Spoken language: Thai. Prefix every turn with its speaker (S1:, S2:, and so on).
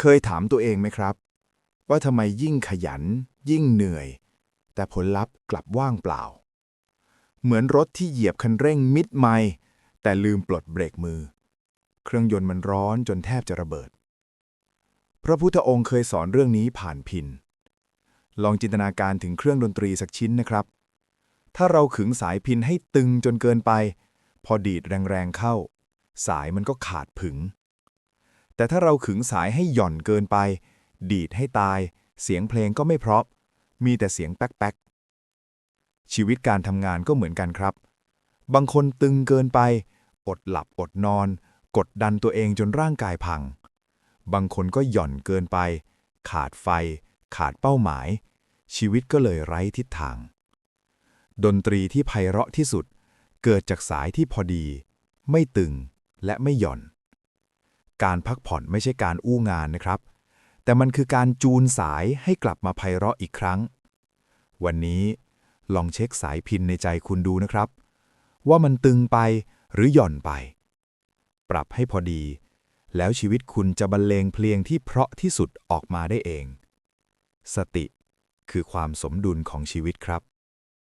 S1: เคยถามตัวเองไหมครับ ว่าทำไมยิ่งขยัน ยิ่งเหนื่อย แต่ผลลัพธ์กลับว่างเปล่า เหมือนรถที่เหยียบคันเร่งมิดไม่แต่ลืมปลดเบรกมือ เครื่องยนต์มันร้อนจนแทบจะระเบิด พระพุทธองค์เคยสอนเรื่องนี้ผ่านพิน ลองจินตนาการถึงเครื่องดนตรีสักชิ้นนะครับ ถ้าเราขึงสายพินให้ตึงจนเกินไป พอดีดแรงๆเข้า สายมันก็ขาดผึง แต่ถ้าเราขึงสายให้หย่อนเกินไป ดีดให้ตาย เสียงเพลงก็ไม่เพราะ มีแต่เสียงแป๊กๆ ชีวิตการทำงานก็เหมือนกันครับ บางคนตึงเกินไป อดหลับอดนอน กดดันตัวเองจนร่างกายพัง บางคนก็หย่อนเกินไป ขาดไฟ ขาดเป้าหมาย ชีวิตก็เลยไร้ทิศทาง ดนตรีที่ไพเราะที่สุด เกิดจากสายที่พอดี ไม่ตึงและไม่หย่อน การพักผ่อนไม่ใช่การอู้งานนะครับ แต่มันคือการจูนสายให้กลับมาไพเราะอีกครั้ง วันนี้ลองเช็คสายพินในใจคุณดูนะครับ ว่ามันตึงไปหรือหย่อนไป ปรับให้พอดี แล้วชีวิตคุณจะบรรเลงเพลงที่เพราะที่สุดออกมาได้เอง สติคือความสมดุลของชีวิตครับ